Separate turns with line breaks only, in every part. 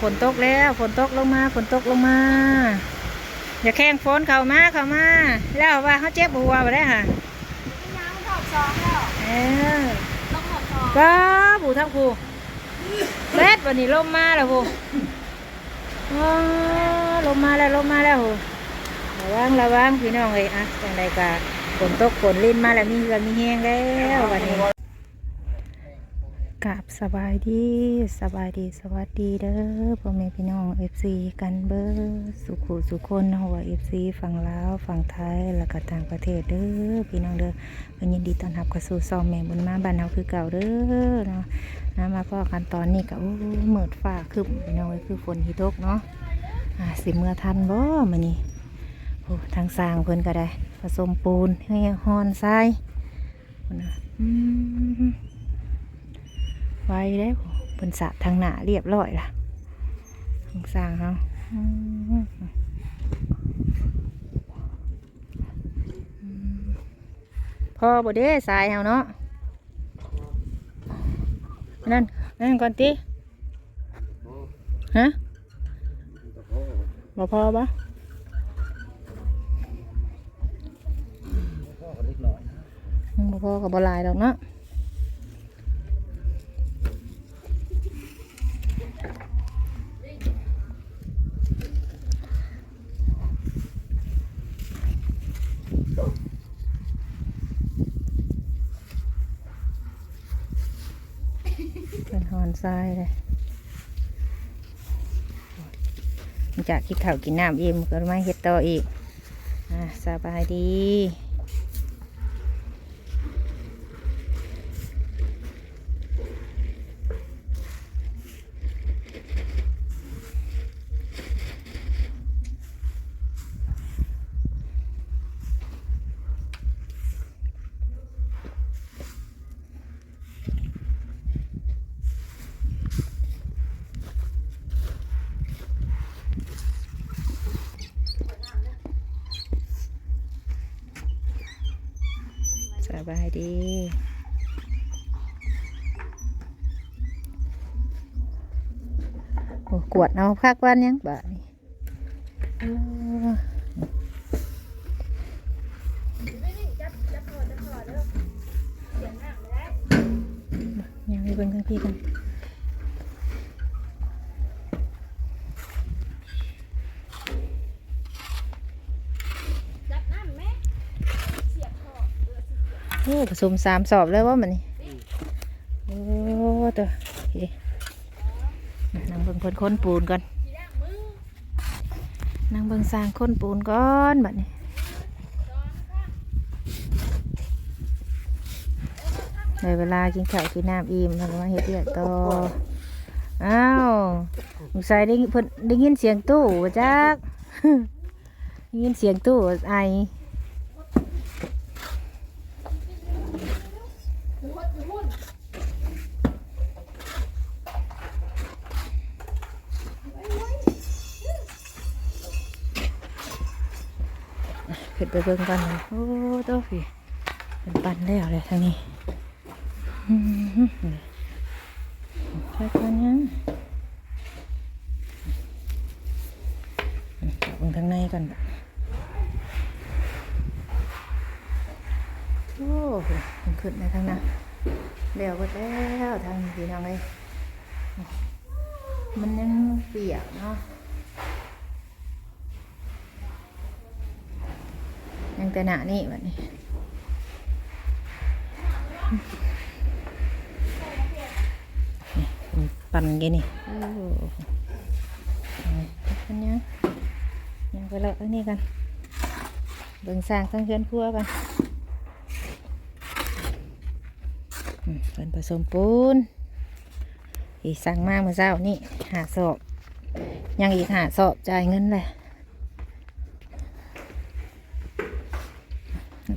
ฝนตกแล้ว ฝนตกลงมา ฝนตกลงมา อย่าแข่งฝนเข้ามาเข้ามา แล้วว่าเขาเจ็บหัวไปได้ค่ะ
น้ำถอดซองแล้ว
เออ
ต้องถอดซอง
ก็ผู้ทั้งผู้เล็ดวันนี้ลมมาแล้วผู้อ๋อลมมาแล้วลมมาแล้วผู้ระวังระวังพี่น้องเลยอะจังใดกะฝนตกฝนลิ้นมาแล้วมีเรือมีแห้งแล้ววันนี้ กับสบายดีสบายดีสวัสดีเด้อพ่อแม่พี่น้องเอฟซีกันเบอร์สุขุสุคนหัวเอฟซีฝั่งลาวฝั่งไทยแล้วก็ต่างประเทศเด้อพี่น้องเด้อเป็นยินดีต้อนรับเข้าสู่ซองแม่บุญมาบ้านเราคือเก่าเด้อเนาะนะมาพ่อกันตอนนี้ก็โอ้เมิดฟ้าครึมพี่น้องคือฝนที่ตกเนาะอ่าสิเมื่อทันบ่มานี่โอ้ทางสร้างเพิ่นก็ได้ผสมปูนให้ฮอนทรายพุ่นะอืม ไว้แล้วเพิ่นสะทางหนาเรียบร้อยละทางสร้างเฮาพอบ่เด้สายเฮาเนาะนั่นนั่นก่อนติฮะบ่พอปะมบ่พอกับบหลายดอกเนาะ ซ้ายเลยจากกินข้าวกินน้ำอิ่มก็มาเฮ็ดต่ออีก อ่าสบายดี บายดีโอ้กวดเอาพักวันยังบ่าดนี่โอ้
จับจับถอดจับถอดเด้อเสียงหนักเลย
ยังมีเบิ่งทั้งพี่กัน
จับน้ำไหมเสียบถอดเออสิเสียบ
โอ้ ผสมสามสอบเลยว่ามันนี่โอ้ตัวนั่งเบิ่งเพิ่นค้นปูนก่อนนั่งเบิ่งสร้างค้นปูนก่อนแบัดนี้ในเวลากินข้าวกินน้ำอิ่มแล้วมาเฮ็ดเรียกต่ออ้าวสงสัยได้เพิ่นได้ยินเสียงตู้ว่าจักได้ยินเสียงตู้ไอ ไปเบิ่งกันเลยโอ้ตัวผีเป็นปันแล้วเลยทางนี้อืมใช่กันยังอืมเบิ่งทางในก่อนโอ้โหมันขึ้นในทางนั้นแล้วก็แล้วทางนี้พี่น้องเลยมันยังเปียกเนาะ ยังแต่หนานี่แบบนี้ปั่นกันนี่โอ้โหอันยังยังไปเลยอันนี้กันเบิ่งสร้างทั้งเพื่อนครัวกันเป็นผสมปูนอีสั่งมากเมื่อเช้านี่หาสอบยังอีกหาสอบจ่ายเงินเลย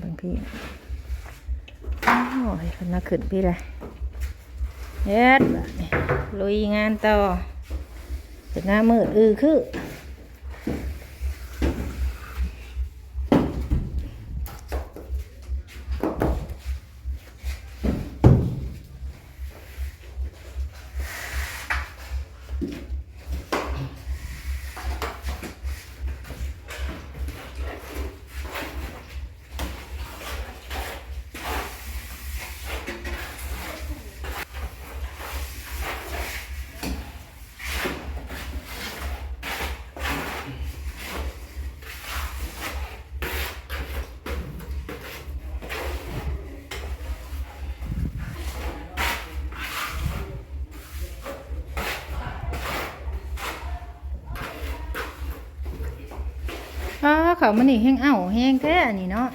เบาง พี่โอ้ยคนมาขึ้นพี่เลยเฮ็ดลุยงานต่อถึงหน้ามืดอือคือ อ้า เขามันนี่แห้งเอ้าแห้งแท้อันนี้เนาะ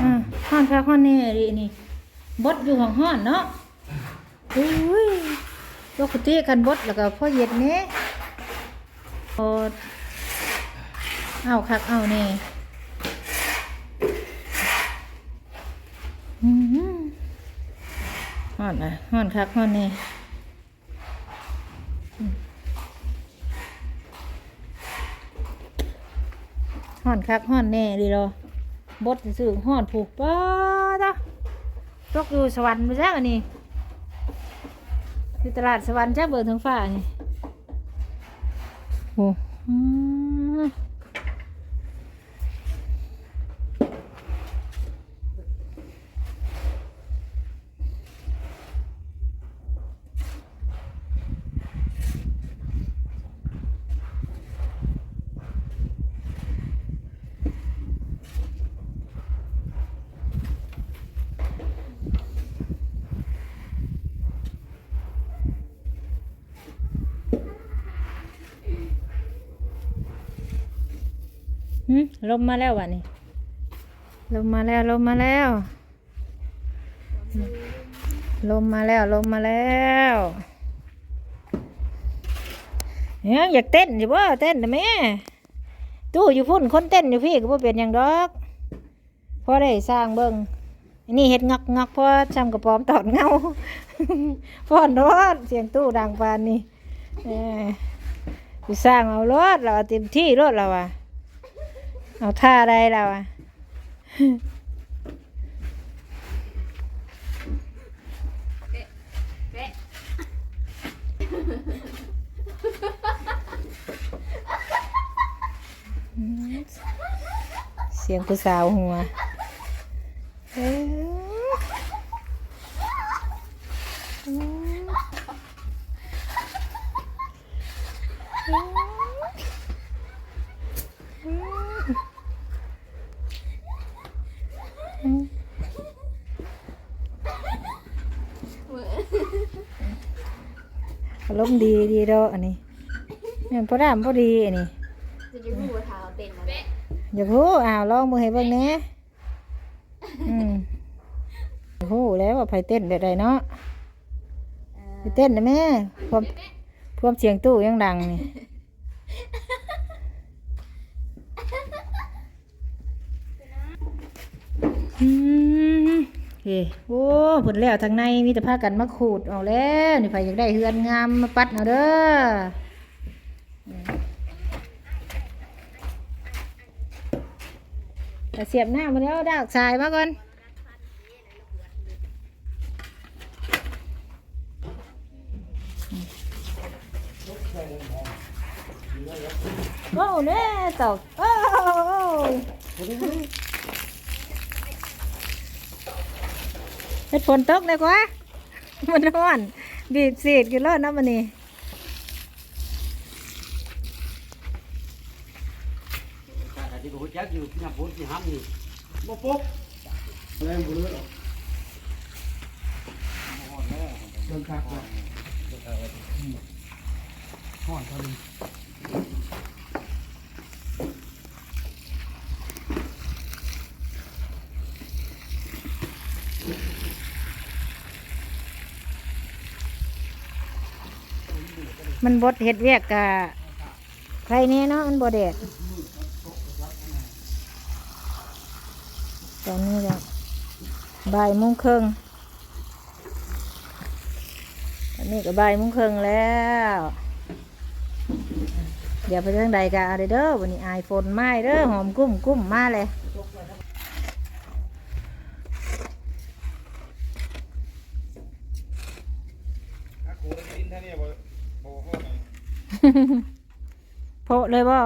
อ่าฮ้อนค่ะฮ้อนแน่ดินี่บดอยู่ของฮ้อนเนาะอุ้ยปกติกันบดแล้วก็พ่อเย็ดแน่พอเอาคักเอาแน่อืมฮ้อนอะฮ้อนคักฮ้อนแน่ ห่อนคักห่อนแน่ดีรอบดสื่อห่อนผูกป้าจ้ะตกอยู่สวรรค์ไปจ้ะอันนี้ที่ตลาดสวรรค์จ้ะเบอร์ทางฝ้านี่โอ้ ลมมาแล้ววะนี่ลมมาแล้วลมมาแล้ว ลมมาแล้วลมมาแล้วเนี่ยอยากเต้นอยู่บ่เต้นนะแม่ตู้อยู่พุ่นคนเต้นอยู่พี่ก็บ่เป็นอย่างดอกพอได้สร้างเบิ่งอันนี้เฮ็ดงักงักเพราะจำกระป๋อมตอดเงาพอนรถเสียงตู้ดังปานนี้เออไปสร้างเอารถเราเอาเต็มที่รถเราอะ เอาท่าได้เราอะ
แปะ
เสียงผู้สาวหัวเอ้ยอารมณ์ ดีดีดอกอันนี้แม่นพอดามพอดีอันนี้
จะจะรู้ว่าเท้าเต้นนะแปะ
อยากรู้อ้าวลองมือให้เบิ่งแหน่อืมอยากรู้แล้วว่าไผเต้นแบบใดเนาะไปเต้นนะแม่ความความเสียงตู้ยังดังนี่อืม โอเคโอ้ผลแล้วทางในมีแต่พากันมาขูดเอาแล้วนี่ไผอยากได้เฮือนงามมาปัดเอาเด้อแต่เสียบหน้ามาแล้วดากชายมาก่อนโอ้เน่ตกโอ้ เฮ็ดฝนตกเลยกว่ามันร้อน บีบสีดกันเลยนะมันนี่
แต่ที่กูแจ๊กอยู่ที่น้ำพุที่ห้ำนี่บ่ปุ๊บแรงบุเรอเดินคักเลยห่อนพอดี
มันบดเฮ็ดเวียกกะใครเนี่ยเนาะมันบดเด็ดตอนนี้ก็บ่ายโมงครึ่งตอนนี้ก็บ่ายโมงครึ่งแล้ว เดี๋ยวไปทางใดกันเอาเด้อวันนี้ไอโฟนไม้เด้อหอมกุ้มกุ้มมาเลย
ถ้าโคได้กินท่านี่บ่ บ่พอไหน
โพะเลยบ่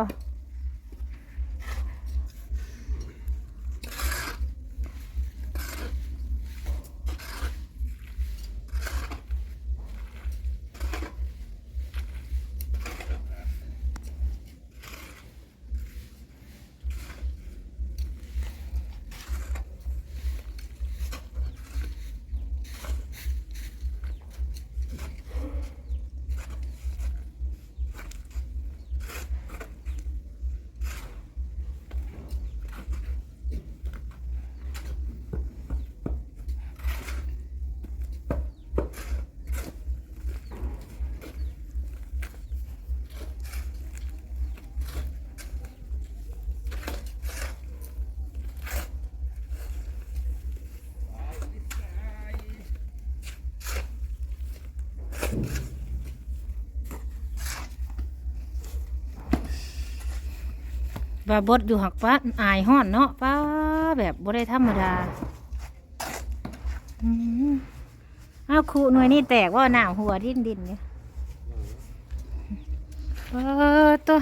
ว่าบดอยู่หักป้าอายห้อนเนาะป้าแบบบ่ได้ธรรมดาอ้าวครูหน่วยนี่แตกว่าหนาวหัวดิ้นดินเนี่ยเออตัว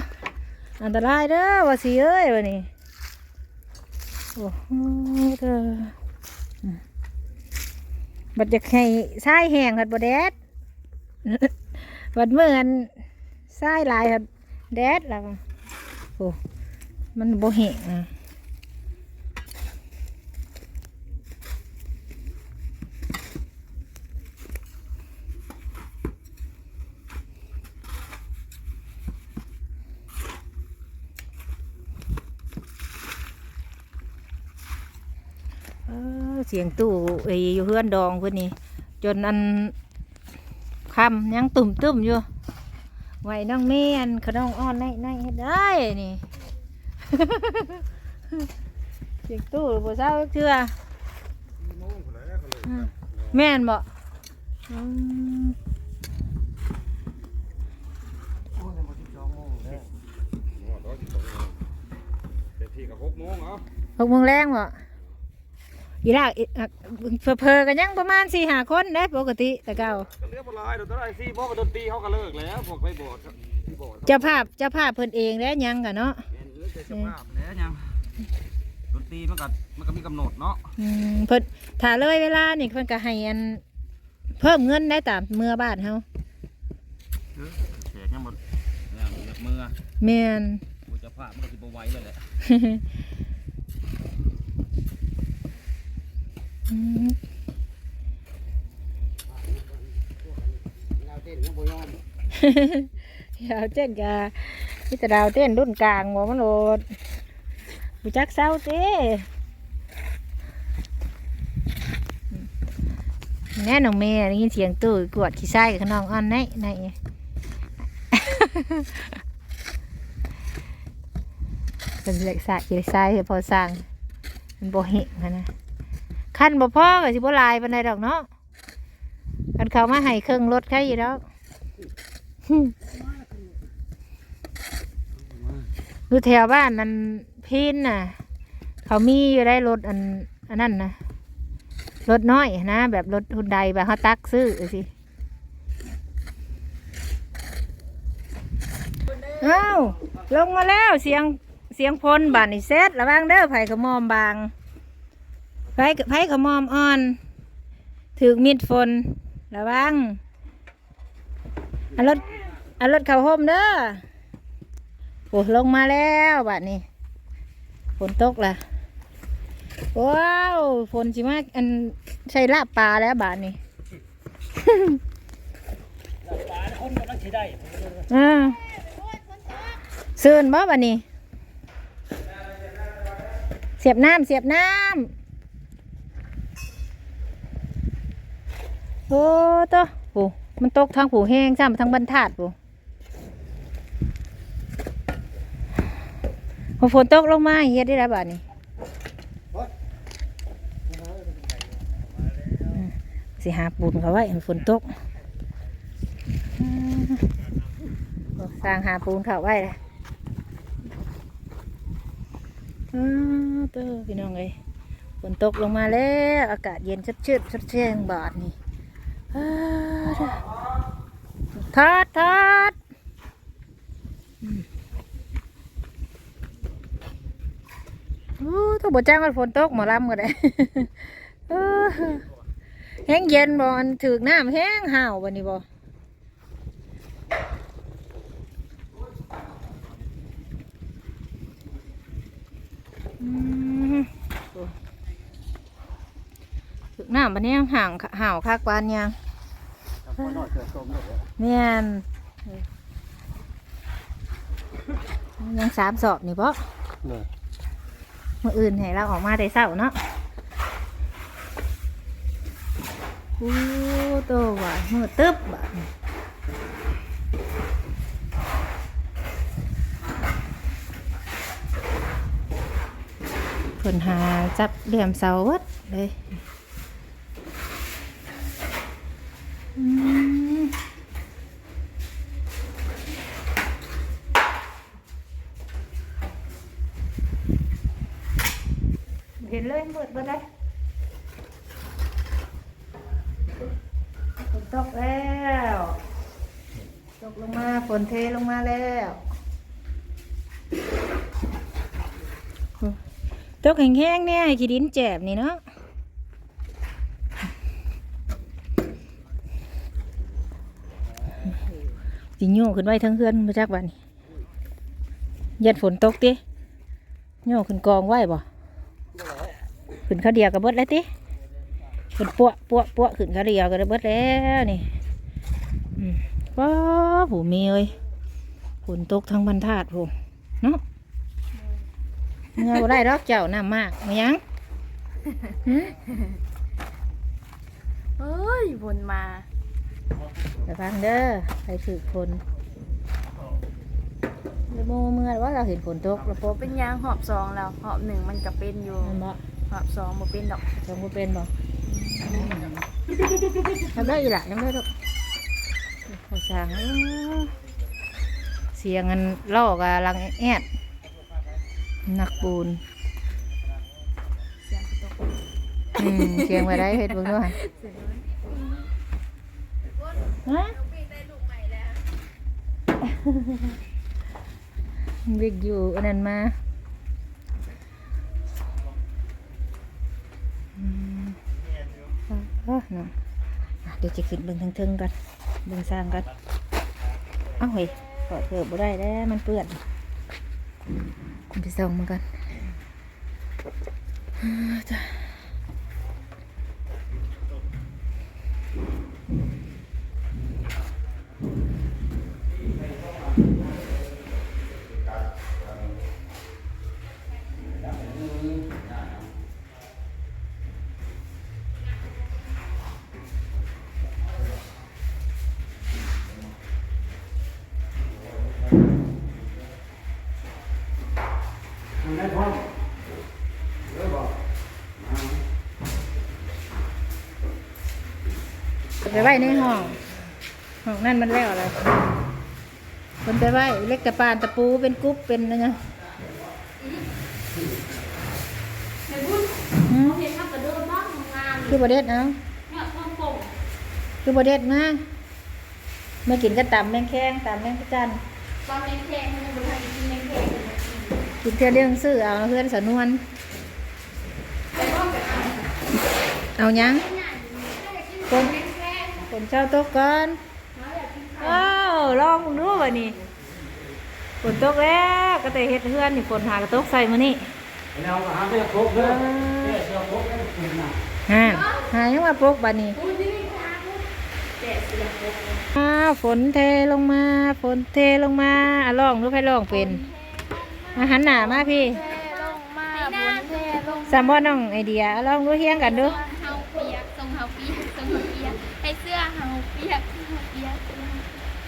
อันตรายเด้อว่าสิเอ้ยวันนี้โอ้โหเด้อบัดจะให้ทรายแห้งหัดบ่แดดบัดเมื่อนทรายลายหัดแดดแล้วโอ้ มันบ่เห็นะเสียงตู้ไอ้อยู่เฮือนดองเพื่อนนี่จนอันคำยังตุ่มตุ่มอยู่ไหวน้องเมียนขน้องอ้อนในในได้นี่ เสียงตู้บ่เศร้าเชื่อ
สี่โมงพุ่นแหละเขาเลย
อืมแม่นบ่อืม
โอ้ยมาสิบสองโมงแล้ว
หมอร้อยสิบสองโมงเต็มที่กับหกโมงเอา
หกโมงแรงบ่อีลากอีอะเพอๆกันยังประมาณสี่ห้าคนได้ปกติแต่เก่า
ก็เหลือบ่หลายเดี๋ยวตอนไอ้สี่โมงก็ดนตรีเขาก็เลิกแล้วพวกไปโบสถ์ครับที่โบสถ์
เจ้าภาพเจ้าภาพเพิ่นเองแล้วยังกันเนาะ
แม่นเหลือแต่เจ้าภาพแล้วยังดนตรีมันก็มันก็มีกำหนดเนาะ
อืมเพิ่นถ้าเลยเวลานี่เพิ่นก็ให้อัน เพิ่มเงินได้ตามเมื่อบ้านเฮา
แขกยังหมดเนี่ยมือ
แม่น
กูจะพามันก็สิบ่ไหวเลยแหละ
อืม
เราเต้นยังบ่ยอม
ดาวเต้นกะ มีแต่ดาวเต้นรุ่นกลางบ่มันโหลดบูจักเศร้าเต้แน่น้องเมย์ได้ยินเสียงตู้กวดขี้ไส้กับน้องอ่อนไหนไหนเป็นเหล็กสายขี้ไส้พอสร้างมันบ่เห็นหั้นนะคันบ่พ่อก็สิบ่ลายปานใดดอกเนาะกันเขามาให้เครื่องรถใครอยู่แล้ว อยู่แถวบ้านนั้นพินน่ะ เขามีอยู่ได้รถอันอันนั้นนะรถน้อยนะแบบรถหุ่นใดแบบเขาตักซื้อสิอ้าวลงมาแล้วเสียงเสียงพลบานนี่เซตระวังเด้อไผ่ขมอมบางไผ่ไผ่ขมอมอ่อน ถือมีดฝนระวังเอารถเอารถเขาห่มเด้อ โอ้ลงมาแล้วบัดนี้ฝนตกละว้าวฝนสิมากอันใช่ลาบปลาแล้วบาดนี้
ปลาคนกำลังสิได้
อ่าเสื่นบ่บัดนี้ เสียบน้ำเสียบน้ำโอ้ตัวโอ้มันตกทางผูแห้งจ้ำทางบรรทัดปู พอฝนตกลงมาเฮ็ดได้แล้วบัดนี้สิหาปูนเขาไว้ให้ฝนตกสร้างหาปูนเขาไว้เลยอ้าวเต้อพี่น้องเลยฝนตกลงมาแล้ว อากาศเย็นชืดชืดชืดเชียงบาดนี่ทอดทอดอืม โอ้ต้องบดจ้างมันฝนตกหมอลำก็ได้เออแห้งเย็นบ่อันถือกน้ำแห้งห่าววันนี้บ่อืมโอ้ถือกน้ำวันนี้ห่างห่าวคักปานยัง
คนน้อยเกิดสมเลย
แม่นยังสามสอบนี่บ่
เนี่ย
มื่ออื่นให้เราออกมาได้เศร้าเนาะอู้โตว่ะมือตึ๊บบ่ะผลหาจับเหลี่ยมเสาวัดเลย เห็นเลยเบิดเบิดเลยฝนตกแล้วตกลงมาฝนเทลงมาแล้วตกแห้งๆเนี่ยขี้ดินแจบนี่เนาะสิโยขึ้นไว้ทั้งเฮือนมาจากบ้านนี่ยันฝนตกติโยขึ้นกองไว้บ่ ขึ้นข้าวเดียวกับเบิดแล้วติขึ้นปวปวปวขึ้นข้าวเดียวกับเบิดแล้วนี่อืมว้าผู้มีเอ้ยฝนตกทั้งบรรทัดผู้เนาะเงาบ่ได้ดอกเจ้าน้ำมากมายังหึ
เฮ้ยวนมา
ระวังเด้อใครถือฝนเดี๋ยวโมเมื่อว่าเราเห็นฝนตกแล้วพบ
เป็นยางหอบสองแล้วหอบหนึ่งมันก็เป็นอยู่
มันบ่
หอบสองบ่เป็นดอก
จงบ่เป็นบ่ทำได้อีหละยังได้ดอกขอสร้างเอ้อเสียงเงินล่อกะลังแอดหนักปูน
เสียงตก
อืมเสียงไว้ได้เฮ็ดเบิ่งด้วยฮะวิกอยู่อันนั้นมา เนาะเดี๋ยวจะขึ้นเบิ่งเทิงๆกันเบิ่งสร้างกันเอ้าเฮ้ยเปิดเปิดบ่ได้แล้วมันเปื้อนคุณไปส่องมันกันอ่า
ไป
ไว้ในห้องห้องนั่นมันแล้วอะไรคนไปไว้เล็กกระปานตะปูเป็นกุ๊บเป็นอะไร
ในบุญ
หืม
เห็นมันก็เดินบ้างงาน
คือบเด็ดเอา
เนี่ยต้นโป่ง
คือบเด็ดมาเมื่อกินก็ตำแมงแข้งตำแมงจัน
ตอนแมงแคงมันยังบ่ทันกินแมงแคง
กินเท่าเรื่องซื้อเอาเพื่อนสนวน
เอา
เอาหยัง
ง่ายๆไม่ได้กิน
คน
แมงแคง
นเช่าโต๊ะก่อน
มาอยากกินข้าว
ว้าวลองมึงดูวะนี่ฝนตกแล้วก็แต่เฮ็ดเพื่อนนี่ฝนหากระตกใส่มานี่
แล้วก็หาได้ครบเด้อเด้อเดี๋ยวครบได้กินน่ะ
ฮะหายังมาปกบัดนี้
พูดที่นี่ค่ะพูดแดดเสียงโป่ง
อ้าวฝนเทลงมา ฝนเทลงมาอะลองดูใครลองเป็นมาหันหน้ามาพี่
เทลงมาบนเทลง
สามบ่น้องไอเดียลองดูเฮียงกันดู
เปียกให้เสื้อเฮาเปียกเฮาเปียก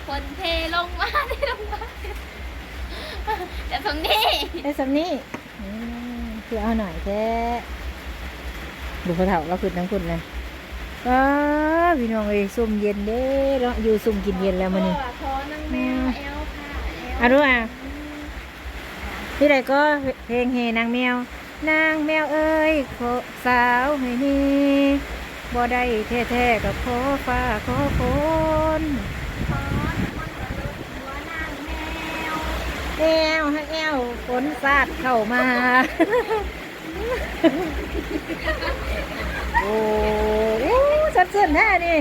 คนเทลงมาเทลงมาแต่ตรงนี้
ไอ้สำนี้อืมคือเอาหน่อยแท้ดูพระเถาเราขึ้นทั้งคุณเลยก็พี่น้องเอ้ยซุ่มเย็นเด้เนาะอยู่ซุ่มกินเย็นแล้วมื้อนี้
คอนั่งแมวเอลค่ะเอล
เอาดูอะที่ใดก็เพลงเฮนางแมวนางแมวเอ้ยขอสาวให้นี่ บ่ได้แท้ๆกับขอฟ้าขอฝน
คอมันกระโดดหัวนางแมว
แอวให้แอวฝนสาดเข้ามา โอ้โหสัดส่วนแท้นี่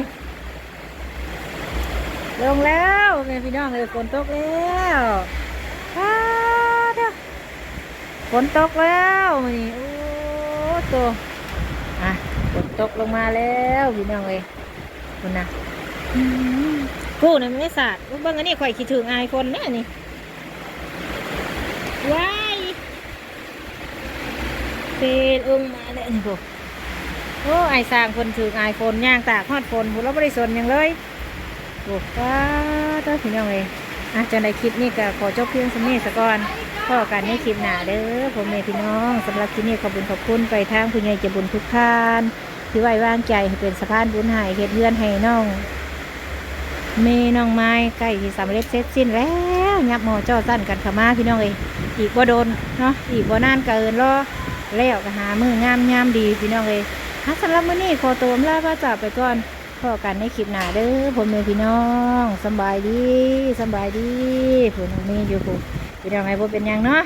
ลงแล้วแม่พี่น้องเลยฝนตกแล้วอ้าเด้อฝนตกแล้วนี่โอ้ตัวอะฝน ตกลงมาแล้วพี่น้องเลยคุณนะอืมกูน่ะไม่สาดเบิ่งอันนี้ข่อยคิดถึงอายคนแน่นี่ว้ายเปนอึมมาเลยนี่พวกโอ้ไอสร้างคนถึงอายคนย่างตากฮอดฝนพวกเราไม่ได้สนหยังเลยโอ้ป้าต้าพี่น้องเลยอะจังใดคลิปนี้ก็ขอจบเพียงสำนี้สะก่อนพอกันในคลิปหน้าเด้อผมเมพี่น้องสำหรับคลิปนี้ขอบคุญขอบคุณไปทางผู้ใหญ่จะบุญทุกท่าน ที่ไว้วางใจให้เป็นสะพานบุญหายเฮ็ดเพื่อนให้น้องเมน้องไม้ใกล้ที่สำเร็จเสร็จสิ้นแล้วยับหมอจ่อสั้นกันขมาพี่น้องเอ้ยอีกบ่โดนเนาะอีกบ่นานเกินรอแล้วก็หามืองามยามดีพี่น้องเลยฮะสำหรับมื้อนี้ขอตัวลาพระจาไปก่อนพอกันในคลิปหน้าเด้อผมเมพี่น้องสบายดีสบายดีผมน้องเมอยู่ผมพี่น้องไงบ่เป็นยังเนาะ